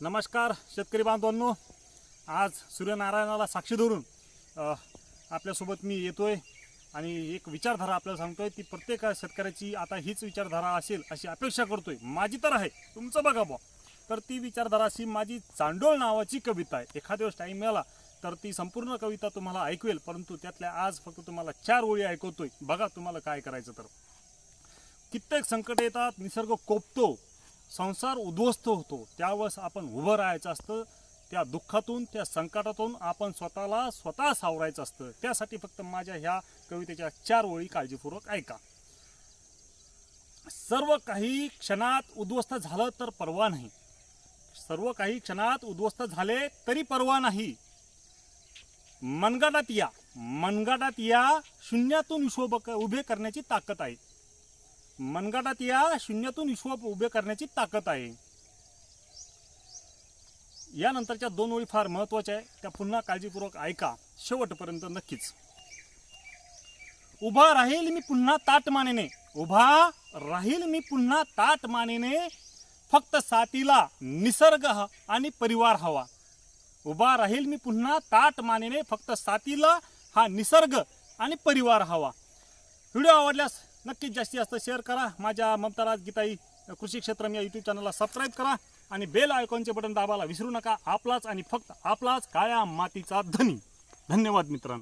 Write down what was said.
नमस्कार शेतकरी बांधवांनो. आज सूर्यनारायणाला साक्षी धरून आपल्यासोबत मी येतोय आणि एक विचारधारा आपल्याला सांगतोय ती प्रत्येक शेतकऱ्याची आता हीच विचारधारा असेल अशी अपेक्षा करतोय. माझी तर आहे. तुमचं बघा बुवा. तर ती विचारधारा अशी माझी चांडोळ नावाची कविता आहे. एखाद्या वेळेस टाईम मिळाला तर ती संपूर्ण कविता तुम्हाला ऐकवेल परंतु त्यातल्या आज फक्त तुम्हाला चार ओळी ऐकवतोय. बघा तुम्हाला काय करायचं तर. कित्येक संकट येतात निसर्ग कोपतो. संसार उद्ध्वस्त होतो. त्यावेळेस आपण उभं राहायचं असतं. त्या दुःखातून त्या संकटातून आपण स्वतःला स्वतः सावरायचं असतं. त्यासाठी फक्त माझ्या ह्या कवितेच्या चार ओळी काळजीपूर्वक ऐका. सर्व काही क्षणात उद्ध्वस्त झालं तर परवा नाही. सर्व काही क्षणात उद्ध्वस्त झाले तरी परवा नाही. मनगटात या. मनगटात या शून्यातून विश्व उभे करण्याची ताकद आहे. मनगटात या शून्यातून विश्व उभे करण्याची ताकद आहे. यानंतरच्या दोन ओळी फार महत्त्वाच्या आहे. त्या पुन्हा काळजीपूर्वक ऐका. शेवटपर्यंत नक्कीच. उभा राहील मी पुन्हा ताट मानेने. उभा राहील मी पुन्हा ताट मानेने. फक्त साथीला निसर्ग आणि परिवार हवा. उभा राहील मी पुन्हा ताट मानेने. फक्त साथीला हा निसर्ग आणि परिवार हवा. व्हिडिओ आवडल्यास नक्कीच जास्तीत जास्त शेअर करा. माझ्या ममताराज गीताई कृषी क्षेत्र या यूट्यूब चॅनलला सबस्क्राईब करा आणि बेल आयकॉनचे बटन दाबायला विसरू नका. आपलाच आणि फक्त आपलाच काळ्या मातीचा धनी. धन्यवाद मित्रांनो.